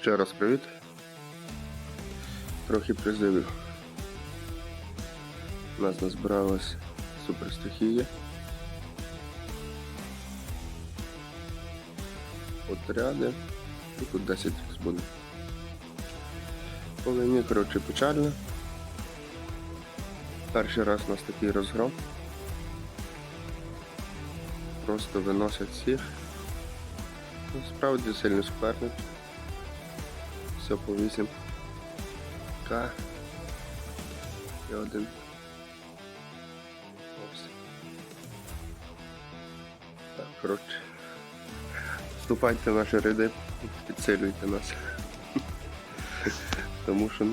Ще раз привіт. Трохи призивів. У нас назбиралась суперстихія. Отряди. І тут 10 буде. По мені, коротше, печально. Перший раз у нас такий розгром. Просто виносять всіх. Ну, Справді сильний суперник. Все по 8. К. І один. Ось. Так, коротше. Вступайте в наші ряди, підсилюйте нас. Тому що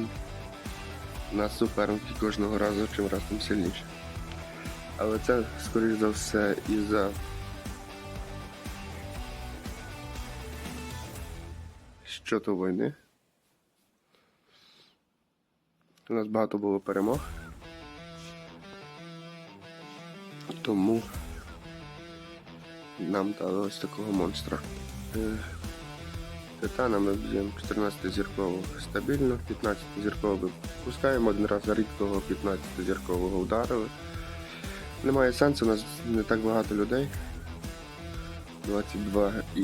нас суперники кожного разу чим раз тим сильніше. Але це, скоріш за все, із-за щодо війни. У нас багато було перемог. Тому нам дали ось такого монстра. Е, Титана ми б'ємо 14 зіркового стабільно, 15 зіркового пускаємо, один раз рідкого 15 зіркового ударили. Немає сенсу, у нас не так багато людей. 22 і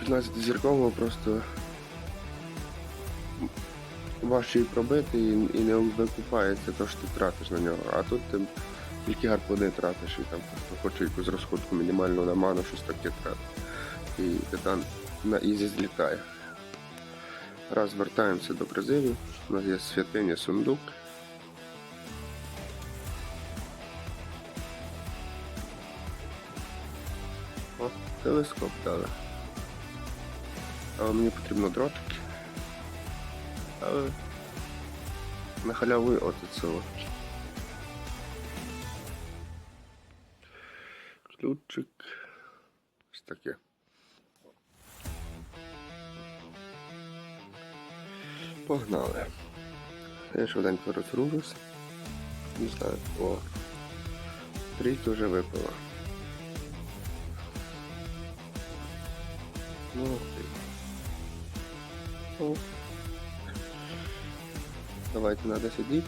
15 зіркового просто важче пробити і, і не викупається те, що ти тратиш на нього. А тут ти тільки гарпуни тратиш і там хоче якусь розходку мінімальну на ману, щось таке тратиш. І титан на ізі злітає. Раз вертаємося до призивів. У нас є святиня сундук. О, телескоп дали. Але мені потрібно дротики. Але на халяву от цього. Ключик. Ось таке. Погнали. Я швиденько розружусь. Не знаю. О. Трійки вже випила. Ну. О. Давайте надо сидіти.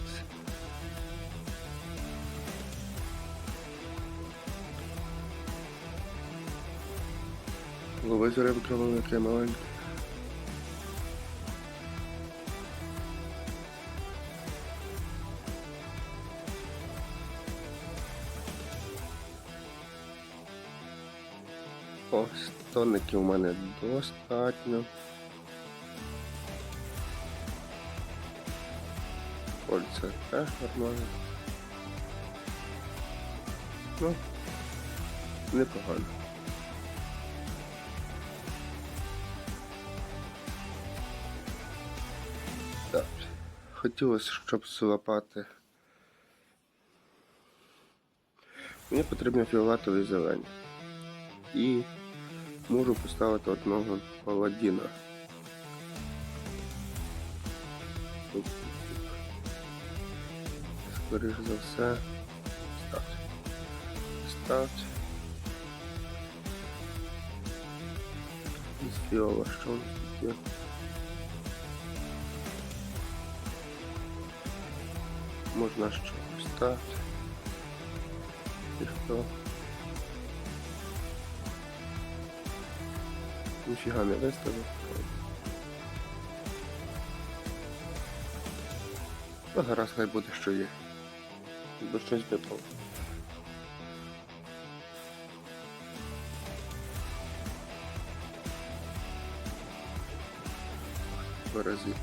Лови рибки велике маленьке. О, у мене достатньо. Кольця теж нормально. Ну, непогано. Так. Хотілося, щоб злапати. Мені потрібно фіолетовий зелень. І можу поставити одного паладіна. Тук-тук-тук. Скоріш за все. Ставь. Ставь. Із фіола, що у тут є? Можна що ставити. І хто? Ніфіга не виставив. Ну, гаразд хай буде, що є. Бо щось випало. Паразит.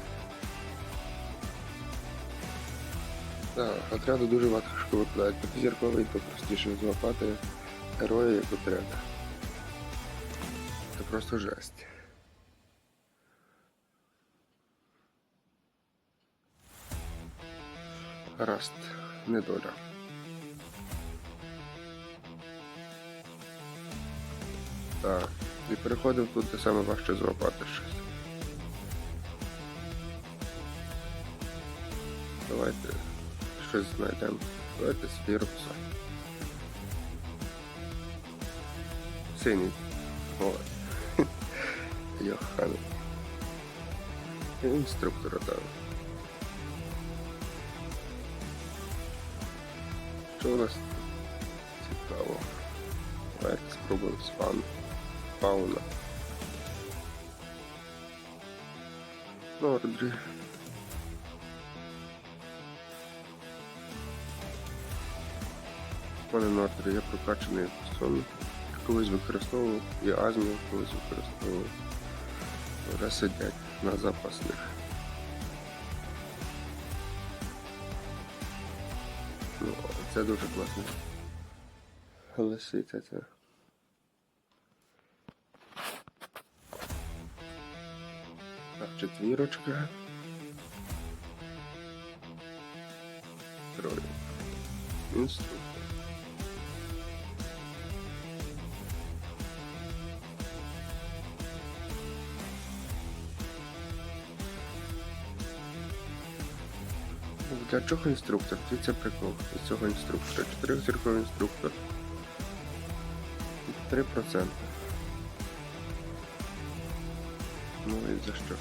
Так, отряду дуже важко випадають. П'ятизірковий, то простіше злопати героя як отряда. Це просто жесть. Гаразд, недоля. Так, і переходимо тут, де саме важче злопати щось. Давайте щось знайдемо. Давайте сфіркса. Синій. Йохан. Інструктора дав. Що у нас цікаво? Давайте спробуємо з фан. Фауна. Нордрі. Пане Нордрі, я прокачаний сон. Колись використовував і Азмію колись використовував. Вже сидять на запасних. Це дуже класно. Лисиця це. Так, четвірочка. Троє. Інструктор. Для чого інструктор? Це прикол. З цього інструктора. Чотирьохзірковий інструктор. 3%. Ну і за що?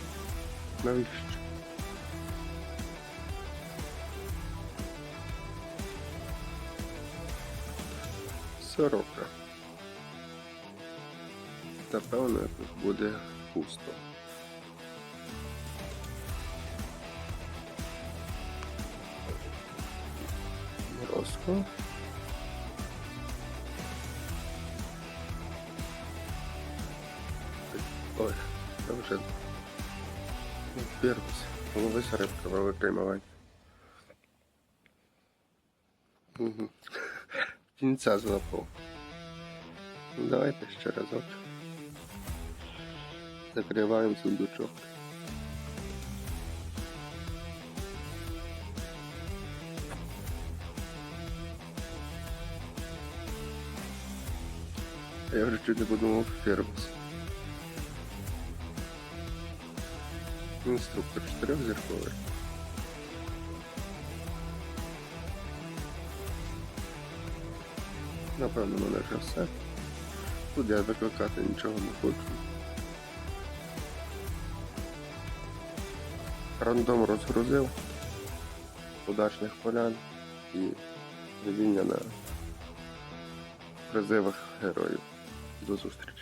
Навіщо? Сорока. Напевно, тут буде пусто. Роско. Ой, це вже Первус. Ловись рибка, ви витримувати. Угу. Кінця злапав. Давайте ще разок. Закриваємо сундучок. Я вже чуть не подумав Фербус. Інструктор чотирьохзірковий. Напевно, мене вже все. Тут я викликати нічого не хочу. Рандом розгрузив удачних полян і везіння на призивах героїв. До зустрічі.